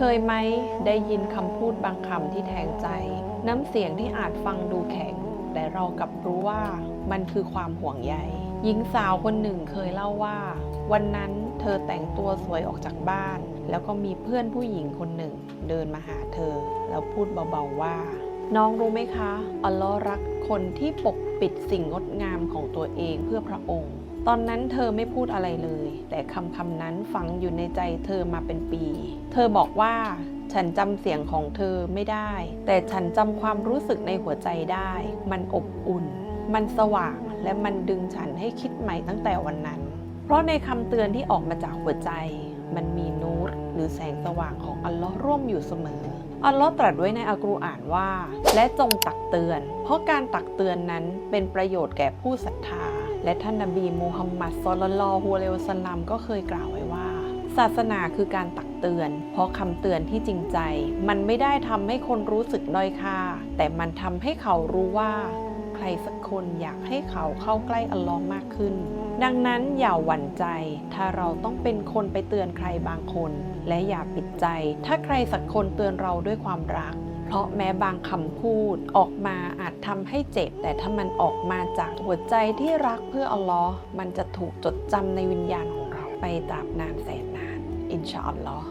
เคยไหมได้ยินคำพูดบางคำที่แทงใจ น้ำเสียงที่อาจฟังดูแข็ง แต่เรากลับรู้ว่ามันคือความห่วงใยหญิงสาวคนหนึ่งเคยเล่าว่า วันนั้นเธอแต่งตัวสวยออกจากบ้าน แล้วก็มีเพื่อนผู้หญิงคนหนึ่ง เดินมาหาเธอ แล้วพูดเบาๆว่า น้องรู้ไหมคะ อัลลอฮ์รักคนที่ปกปิดสิ่งงดงามของตัวเองเพื่อพระองค์ ตอนนั้นเธอไม่พูดอะไรเลย แต่คำคำนั้นฝังอยู่ในใจเธอมาเป็นปี เธอบอกว่าฉันจำเสียงของเธอไม่ได้ แต่ฉันจำความรู้สึกในหัวใจได้ มันอบอุ่น มันสว่างและมันดึงฉันให้คิดใหม่ตั้งแต่วันนั้น เพราะในคำเตือนที่ออกมาจากหัวใจ มันมีนูรหรือแสงสว่างของอัลลอฮ์ร่วมอยู่เสมอ อัลลอฮ์ตรัสไว้ในอัลกุรอานว่า และจงตักเตือน เพราะการตักเตือนนั้นเป็นประโยชน์แก่ผู้ศรัทธา และท่านนบีมูฮัมมัดซอลลัลลอฮุอะลัยฮิวสัลลัมก็เคยกล่าวไว้ว่า ศาสนาคือการตักเตือน เพราะคำเตือนที่จริงใจ มันไม่ได้ทำให้คนรู้สึกด้อยค่า แต่มันทำให้เขารู้ว่า ใครสักคนอยากให้เขาเข้าใกล้อัลลอฮ์มากขึ้น ดังนั้นอย่าหวั่นใจ ถ้าเราต้องเป็นคนไปเตือนใครบางคน และอย่าปิดใจ ถ้าใครสักคนเตือนเราด้วยความรัก เพราะแม้บางคำพูดออกมาอาจทำให้เจ็บ แต่ถ้ามันออกมาจากหัวใจที่รักเพื่ออัลลอฮ์มันจะถูกจดจำในวิญญาณของเราไปตราบนานแสนนาน อินชาอัลลอฮ์